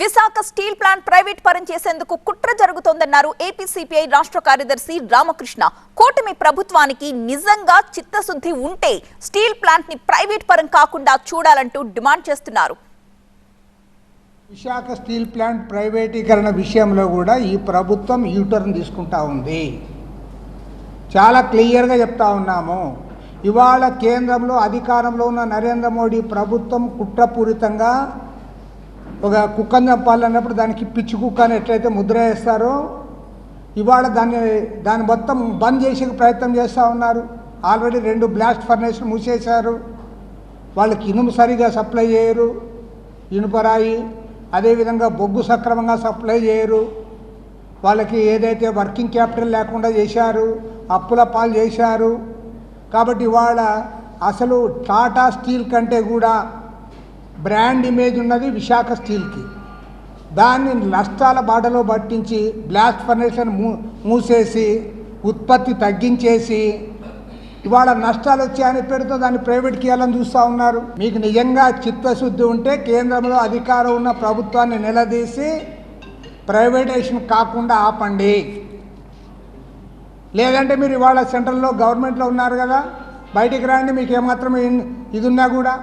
Visakha steel plant private పరం చేసేందుకు కుట్ర జరుగుతోందన్నారు ఏపీ సిపిఐ రాష్ట్ర కార్యదర్శి రామకృష్ణ. కూటమి ప్రభుత్వానికి నిజంగా చిత్తశుద్ధి ఉంటే స్టీల్ ప్లాంట్ని ప్రైవేట్ పరం కాకుండా చూడాలంటూ డిమాండ్ చేస్తున్నారు. విశాఖ స్టీల్ ప్లాంట్ ప్రైవేటీకరణ విషయంలో కూడా ఈ ప్రభుత్వం యూటర్న్ తీసుకుంటా ఉంది. చాలా క్లియర్గా చెప్తా ఉన్నాము. ఇవాళ కేంద్రంలో అధికారంలో ఉన్న నరేంద్ర మోడీ ప్రభుత్వం కుట్రపూరితంగా ఒక కుక్కను చంపాలన్నప్పుడు దానికి పిచ్చి కుక్క అని ఎట్లయితే ముద్ర వేస్తారో ఇవాళ దాన్ని దాన్ని మొత్తం బంద్ చేసే ప్రయత్నం చేస్తూ ఉన్నారు. ఆల్రెడీ రెండు బ్లాస్ట్ ఫర్నేస్లు మూసేశారు. వాళ్ళకి ఇనుము సరిగా సప్లై చేయరు. ఇనుపరాయి అదేవిధంగా బొగ్గు సక్రమంగా సప్లై చేయరు. వాళ్ళకి ఏదైతే వర్కింగ్ క్యాపిటల్ లేకుండా చేశారు అప్పుల పాలు చేశారు. కాబట్టి ఇవాళ అసలు టాటా స్టీల్ కంటే కూడా బ్రాండ్ ఇమేజ్ ఉన్నది విశాఖ స్టీల్కి. దాన్ని నష్టాల బాటలో పట్టించి బ్లాస్ట్ ఫర్నేషన్ మూ మూసేసి ఉత్పత్తి తగ్గించేసి ఇవాళ నష్టాలు వచ్చాయని పేరుతో దాన్ని ప్రైవేట్కి ఇవ్వాలని చూస్తూ ఉన్నారు. మీకు నిజంగా చిత్తశుద్ధి ఉంటే కేంద్రంలో అధికారం ఉన్న ప్రభుత్వాన్ని నిలదీసి ప్రైవేటైజేషన్ కాకుండా ఆపండి. లేదంటే మీరు ఇవాళ సెంట్రల్లో గవర్నమెంట్లో ఉన్నారు కదా బయటికి రండి మీకు ఏమాత్రం ఇది ఉన్నా కూడా.